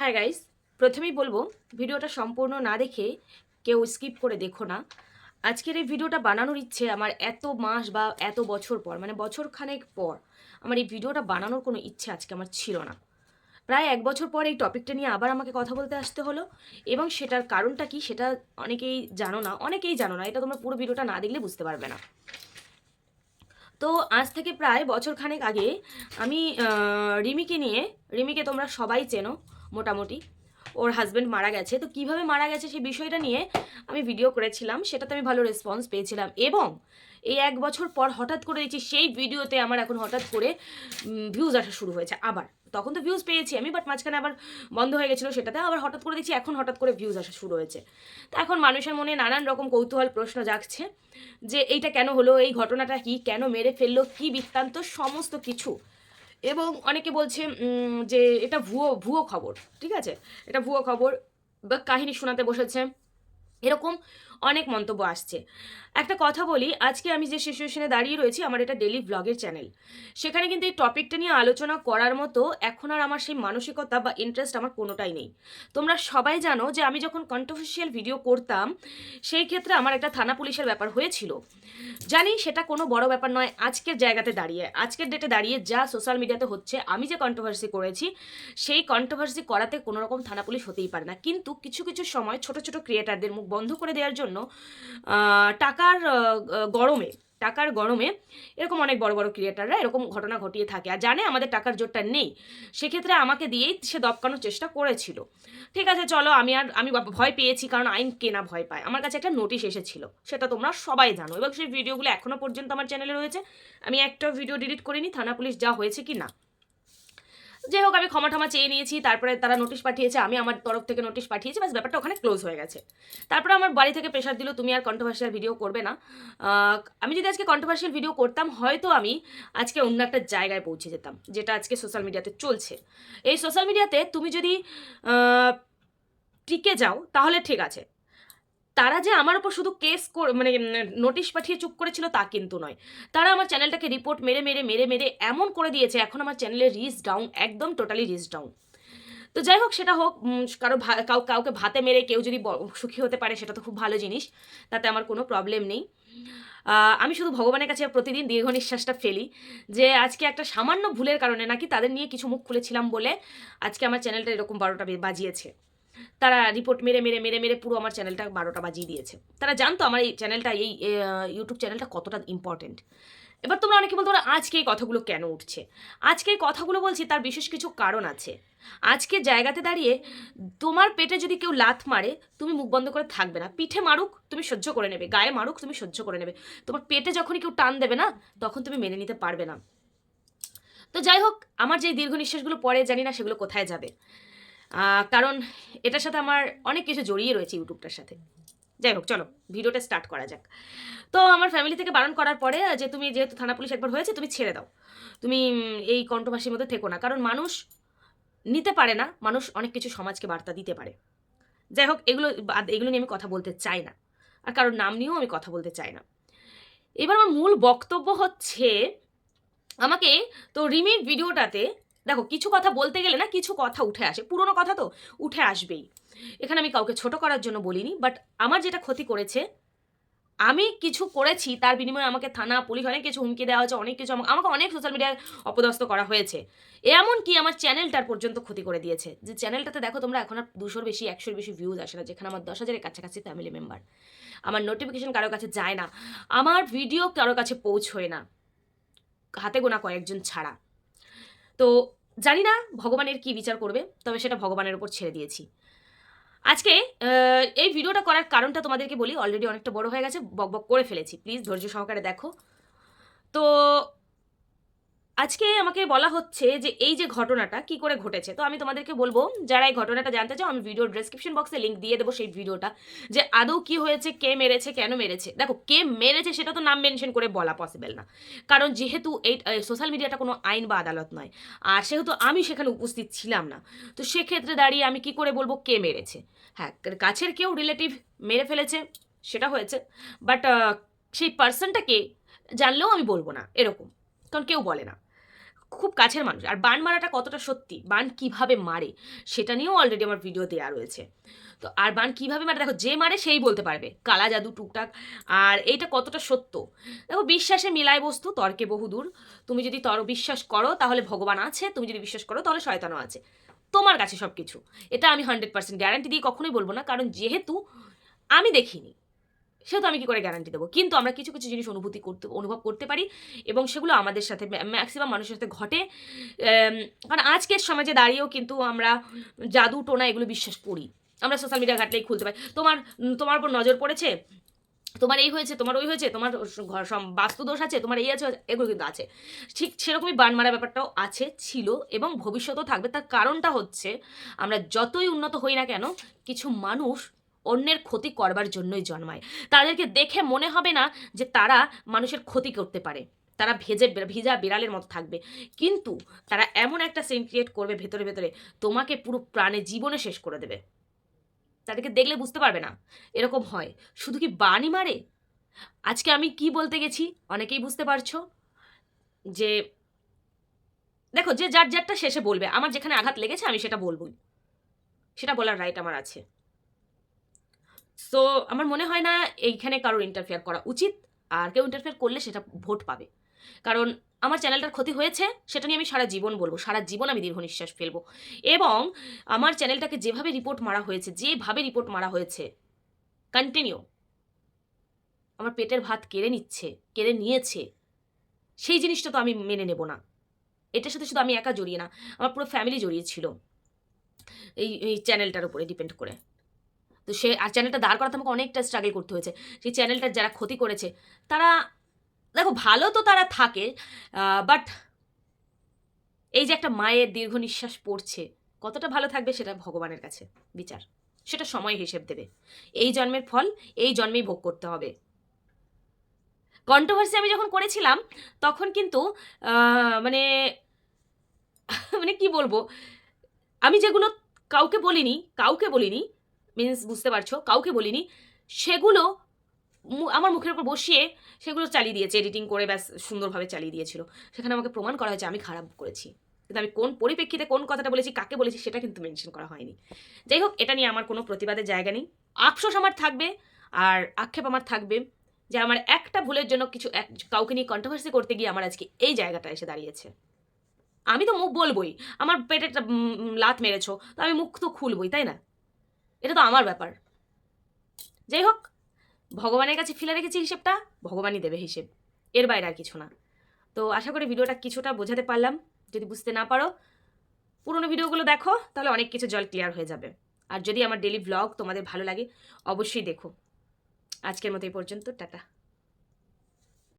Hi guys প্রথমেই বলব, ভিডিওটা সম্পূর্ণ না দেখে কেউ স্কিপ করে দেখো না। আজকের এই ভিডিওটা বানানোর ইচ্ছে আমার এত মাস বা এত বছর পর মানে বছর খানেক পর, আমার এই ভিডিওটা বানানোর কোনো ইচ্ছে আজকে আমার ছিল না। প্রায় এক বছর পর এই টপিকটা নিয়ে আবার আমাকে কথা বলতে আসতে হলো এবং সেটার কারণটা কি সেটা অনেকেই জানো না, অনেকেই জানো না, এটা তোমরা পুরো ভিডিওটা না দেখলে বুঝতে পারবে না। তো আজ থেকে প্রায় বছর খানেক আগে আমি রিমিকে নিয়ে, রিমিকে তোমরা সবাই চেনো মোটামুটি। ওর হাজব্যান্ড মারা গেছে। তো কীভাবে মারা গেছে সেই বিষয়টা নিয়ে আমি ভিডিও করেছিলাম। সেটাতে আমি ভালো রেসপন্স পেয়েছিলাম। এবং এই এক বছর পর হঠাৎ করে দেখছি সেই ভিডিওতে আমার এখন হঠাৎ করে ভিউজ আসা শুরু হয়েছে আবার। তখন তো ভিউজ পেয়েছি আমি বাট মাঝখানে আবার বন্ধ হয়ে গেছিল সেটাতে। আবার হঠাৎ করে দেখছি এখন হঠাৎ করে ভিউজ আসা শুরু হয়েছে। তো এখন মানুষের মনে নানান রকম কৌতূহল, প্রশ্ন জাগছে যে এইটা কেন হলো? এই ঘটনাটা কি কেন মেরে ফেলল? কি বৃত্তান্ত? সমস্ত কিছু। এবং অনেকে বলছে যে এটা ভুয়ো ভুয়ো খবর, ঠিক আছে? এটা ভুয়ো খবর। বা কাহিনী শোনাতে বসেছে। এরকম অনেক মন্তব্য আসছে। একটা কথা বলি, আজকে আমি যে সিচুয়েশনে দাঁড়িয়ে রয়েছি, আমার এটা ডেলি ব্লগের চ্যানেল সেখানে কিন্তু এই টপিকটা নিয়ে আলোচনা করার মতো এখন আর আমার সেই মানসিকতা বা ইন্টারেস্ট আমার কোনোটাই নেই। তোমরা সবাই জানো যে আমি যখন কন্ট্রোভার্সিয়াল ভিডিও করতাম, সেই ক্ষেত্রে আমার একটা থানা পুলিশের ব্যাপার হয়েছিল। জানি সেটা কোনো বড় ব্যাপার নয়, আজকের জায়গাতে দাঁড়িয়ে, আজকের ডেটে দাঁড়িয়ে যা সোশ্যাল মিডিয়াতে হচ্ছে, আমি যে কন্ট্রোভার্সি করেছি, সেই কন্ট্রোভার্সি করাতে কোনো রকম থানা পুলিশ হতেই পারে না। কিন্তু কিছু কিছু সময় ছোট ছোট ক্রিয়েটারদের মুখ বন্ধ করে দেওয়ার জন্য টাকার গরমে টাকার গরমে এরকম অনেক বড় বড় ক্রিয়েটাররা এরকম ঘটনা ঘটিয়ে থাকে। আর জানে আমাদের টাকার জোরটা নেই। সেক্ষেত্রে আমাকে দিয়েই সে দপকানোর চেষ্টা করেছিল। ঠিক আছে, চলো, আমি আর, আমি ভয় পেয়েছি, কারণ আইন কেনা ভয় পায়। আমার কাছে একটা নোটিশ এসেছিল। সেটা তোমরা সবাই জানো। এবং সেই ভিডিওগুলো এখনও পর্যন্ত আমার চ্যানেলে রয়েছে। আমি একটা ভিডিও ডিলিট করিনি, থানা পুলিশ যা হয়েছে কি না। যাই হোক, আমি ক্ষমা টমা চেয়ে নিয়েছি, তারপরে তারা নোটিশ পাঠিয়েছে, আমি আমার তরফ থেকে নোটিশ পাঠিয়েছি বাস ব্যাপারটা ওখানে ক্লোজ হয়ে গেছে। তারপরে আমার বাড়ি থেকে প্রেশার দিল, তুমি আর কন্ট্রোভার্সিয়াল ভিডিও করবে না। আমি যদি আজকে কন্ট্রোভার্সিয়াল ভিডিও করতাম, হয়তো আমি আজকে অন্য একটা জায়গায় পৌঁছে যেতাম, যেটা আজকে সোশ্যাল মিডিয়াতে চলছে। এই সোশ্যাল মিডিয়াতে তুমি যদি টিকে যাও, তাহলে ঠিক আছে। তারা যে আমার উপর শুধু কেস মানে নোটিশ পাঠিয়ে চুপ করেছিল তা কিন্তু নয়। তারা আমার চ্যানেলটাকে রিপোর্ট মেরে মেরে মেরে মেরে এমন করে দিয়েছে, এখন আমার চ্যানেলের রিচ ডাউন একদম টোটালি রিচ ডাউন তো যাই হোক, সেটা হোক কারও কাউ, কাউকে ভাতে মেরে কেউ যদি সুখী হতে পারে, সেটা তো খুব ভালো জিনিস, তাতে আমার কোনো প্রবলেম নেই। আমি শুধু ভগবানের কাছে প্রতিদিন দীর্ঘ নিঃশ্বাসটা ফেলি যে, আজকে একটা সামান্য ভুলের কারণে নাকি তাদের নিয়ে কিছু মুখ খুলেছিলাম বলে আজকে আমার চ্যানেলটা এরকম বারোটা বাজিয়েছে। তারা রিপোর্ট মেরে মেরে মেরে মেরে পুরো আমার চ্যানেলটা বারোটা বাজিয়ে দিয়েছে। তারা জানতো আমার এই চ্যানেলটা এই ইউটিউব চ্যানেলটা কতটা ইম্পর্টেন্ট এবার তোমরা অনেকে বলতে আজকে এই কথাগুলো কেন উঠছে? আজকে এই কথাগুলো বলছি তার বিশেষ কিছু কারণ আছে। আজকে জায়গাতে দাঁড়িয়ে তোমার পেটে যদি কেউ লাথ মারে, তুমি মুখ বন্ধ করে থাকবে না। পিঠে মারুক, তুমি সহ্য করে নেবে। গায়ে মারুক, তুমি সহ্য করে নেবে। তোমার পেটে যখনই কেউ টান দেবে না, তখন তুমি মেনে নিতে পারবে না। তো যাই হোক, আমার যে দীর্ঘ নিঃশ্বাসগুলো পরে জানি না সেগুলো কোথায় যাবে। কারণ এটার সাথে আমার অনেক কিছু জড়িয়ে রয়েছে ইউটিউবটার সাথে। যাই হোক, চলো, ভিডিওটা স্টার্ট করা যাক। তো আমার ফ্যামিলি থেকে বারণ করার পরে যে তুমি যেহেতু থানা পুলিশ একবার হয়েছে, তুমি ছেড়ে দাও। তুমি এই কণ্ঠভাষীর মধ্যে থেকো না। কারণ মানুষ নিতে পারে না, মানুষ অনেক কিছু সমাজকে বার্তা দিতে পারে। যাই হোক, এগুলো এগুলো নিয়ে আমি কথা বলতে চাই না। আর কারোর নাম নিয়েও আমি কথা বলতে চাই না। এবার আমার মূল বক্তব্য হচ্ছে, আমাকে তো রিমির ভিডিওটাতে দেখো, কিছু কথা বলতে গেলে না কিছু কথা উঠে আসে। পুরনো কথা তো উঠে আসবেই। এখানে আমি কাউকে ছোট করার জন্য বলিনি বাট আমার যেটা ক্ষতি করেছে, আমি কিছু করেছি, তার বিনিময়ে আমাকে থানা, পুলিশ অনেক কিছু হুমকি দেওয়া হয়েছে, অনেক কিছু আমা- আমাকে অনেক সোশ্যাল মিডিয়ায় অপদস্থ করা হয়েছে। এমন কি আমার চ্যানেলটার পর্যন্ত ক্ষতি করে দিয়েছে। যে চ্যানেলটাতে দেখো, তোমরা এখন আর দুশোর বেশি, একশোর বেশি ভিউজ আসে না, যেখানে আমার দশ হাজারের কাছাকাছি ফ্যামিলি মেম্বার আমার নোটিফিকেশন কারোর কাছে যায় না। আমার ভিডিও কারোর কাছে পৌঁছয় না। হাতে গোনা কয়েকজন ছাড়া। তো জানি না ভগবানের কি বিচার করবে, তবে সেটা ভগবানের ওপর ছেড়ে দিয়েছি। আজকে এই ভিডিওটা করার কারণটা তোমাদেরকে বলি অলরেডি অনেকটা বড় হয়ে গেছে, বক বক করে ফেলেছি। প্লিজ ধৈর্য সহকারে দেখো। তো আজকে আমাকে বলা হচ্ছে যে এই যে ঘটনাটা কি করে ঘটেছে, তো আমি তোমাদেরকে বলব, যারা এই ঘটনাটা জানতে চাও, আমি ভিডিও ডেসক্রিপশন বক্সে লিঙ্ক দিয়ে দেবো সেই ভিডিওটা যে আদৌ কি হয়েছে, কে মেরেছে, কেন মেরেছে। দেখো, কে মেরেছে সেটা তো নাম মেনশন করে বলা পসিবল না। কারণ যেহেতু এই সোশ্যাল মিডিয়াটা কোনো আইন বা আদালত নয়, আর সেহেতু আমি সেখানে উপস্থিত ছিলাম না, তো সেক্ষেত্রে দাঁড়িয়ে আমি কি করে বলব, কে মেরেছে? হ্যাঁ কাছের কেউ রিলেটিভ মেরে ফেলেছে, সেটা হয়েছে বাট সেই পার্সনটাকে জানলেও আমি বলব না, এরকম, কারণ কেউ বলে না। খুব কাছের মানুষ। আর বান মারাটা কতটা সত্যি? বান কীভাবে মারে? সেটা নিয়েও অলরেডি আমার ভিডিও দেওয়া রয়েছে। তো আর বান কীভাবে মারে? দেখো, যে মারে সেই বলতে পারবে। কালা জাদু, টুকটাক। আর এইটা কতটা সত্য? দেখো, বিশ্বাসে মিলায় বস্তু, তর্কে বহুদূর তুমি যদি তর বিশ্বাস করো, তাহলে ভগবান আছে। তুমি যদি বিশ্বাস করো, তাহলে শয়তানও আছে। তোমার কাছে সব কিছু এটা আমি হান্ড্রেড পার্সেন্ট গ্যারান্টি দিয়ে কখনোই বলব না। কারণ যেহেতু আমি দেখিনি সেহেতু আমি কি করে গ্যারান্টি দেবো? কিন্তু আমরা কিছু কিছু জিনিস অনুভূতি করতে, অনুভব করতে পারি এবং সেগুলো আমাদের সাথে ম্যাক্সিমাম মানুষের সাথে ঘটে। কারণ আজকের সমাজে দাঁড়িয়েও কিন্তু আমরা জাদু, টোনা এগুলো বিশ্বাস করি। আমরা সোশ্যাল মিডিয়া ঘাটলেই খুলতে পারি। তোমার তোমার উপর নজর পড়েছে? তোমার এই হয়েছে, তোমার ওই হয়েছে, তোমার ঘর বাস্তুদোষ আছে, তোমার এই আছে, এগুলো কিন্তু আছে। ঠিক সেরকমই বান মারা ব্যাপারটাও আছে, ছিল এবং ভবিষ্যতেও থাকবে। তার কারণটা হচ্ছে, আমরা যতই উন্নত হই না কেন, কিছু মানুষ অন্যের ক্ষতি করবার জন্যই জন্মায়। তাদেরকে দেখে মনে হবে না যে তারা মানুষের ক্ষতি করতে পারে। তারা ভেজে, ভিজা বিড়ালের মতো থাকবে। কিন্তু তারা এমন একটা সিন ক্রিয়েট করবে ভেতরে ভেতরে, তোমাকে পুরো প্রাণে জীবনে শেষ করে দেবে। তাদেরকে দেখলে বুঝতে পারবে না, এরকম হয়। শুধু কি বানই মারে? আজকে আমি কি বলতে গেছি? অনেকেই বুঝতে পারছ? যে, দেখো, যে যার যারটা শেষে বলবে, আমার যেখানে আঘাত লেগেছে আমি সেটা বলবই। সেটা বলার রাইট আমার আছে। সো আমার মনে হয় না এইখানে কারোর ইন্টারফেয়ার করা উচিত। আর কেউ ইন্টারফেয়ার করলে সেটা ভোট পাবে। কারণ আমার চ্যানেলটার ক্ষতি হয়েছে, সেটা নিয়ে আমি সারা জীবন বলব। সারা জীবন আমি দীর্ঘ নিঃশ্বাস ফেলব। এবং আমার চ্যানেলটাকে যেভাবে রিপোর্ট মারা হয়েছে, যেভাবে রিপোর্ট মারা হয়েছে কন্টিনিউ আমার পেটের ভাত কেড়ে নিচ্ছে, কেড়ে নিয়েছে। সেই জিনিসটা তো আমি মেনে নেব না। এটার সাথে শুধু আমি একা জড়িয়ে না, আমার পুরো ফ্যামিলি জড়িয়ে ছিল। এই এই চ্যানেলটার উপরে ডিপেন্ড করে। তো সে, আর চ্যানেলটা দাঁড় করাতে আমাকে অনেকটা স্ট্রাগল করতে হয়েছে। সেই চ্যানেলটার যারা ক্ষতি করেছে, তারা, দেখো ভালো তো তারা থাকে বাট এই যে একটা মায়ের দীর্ঘ নিঃশ্বাস পড়ছে, কতটা ভালো থাকবে সেটা ভগবানের কাছে বিচার। সেটা সময় হিসেব দেবে। এই জন্মের ফল এই জন্মেই ভোগ করতে হবে। কন্ট্রোভার্সি আমি যখন করেছিলাম, তখন কিন্তু মানে মানে কি বলব? আমি যেগুলো কাউকে বলিনি কাউকে বলিনি মিন্স বুঝতে পারছ কাউকে বলিনি। সেগুলো আমার মুখের উপর বসিয়ে সেগুলো চালিয়ে দিয়েছে এডিটিং করে ব্যাস সুন্দরভাবে চালিয়ে দিয়েছিল। সেখানে আমাকে প্রমাণ করা হয়েছে আমি খারাপ করেছি। কিন্তু আমি কোন পরিপ্রেক্ষিতে কোন কথাটা বলেছি কাকে বলেছি সেটা কিন্তু মেনশন করা হয়নি। যাই হোক এটা নিয়ে আমার কোনো প্রতিবাদের জায়গা নেই। আফসোস আমার থাকবে আর আক্ষেপ আমার থাকবে যে আমার একটা ভুলের জন্য কিছু এক কাউকে নিয়ে কন্ট্রোভার্সি করতে গিয়ে আমার আজকে এই জায়গাটা এসে দাঁড়িয়েছে। আমি তো মুখ বলবই আমার পেটে একটা, লাত মেরেছো তো আমি মুখ তো খুলবই তাই না? এটা তো আমার ব্যাপার। যাই হোক, ভগবানের কাছে ফেলে রেখেছি হিসেবটা, ভগবানই দেবে হিসেব। এর বাইরে আর কিছু না। তো আশা করি ভিডিওটা কিছুটা বোঝাতে পারলাম। যদি বুঝতে না পারো, পুরোনো ভিডিওগুলো দেখো, তাহলে অনেক কিছু জল ক্লিয়ার হয়ে যাবে। আর যদি আমার ডেলি ব্লগ তোমাদের ভালো লাগে, অবশ্যই দেখো। আজকের মতো এই পর্যন্ত, টাটা।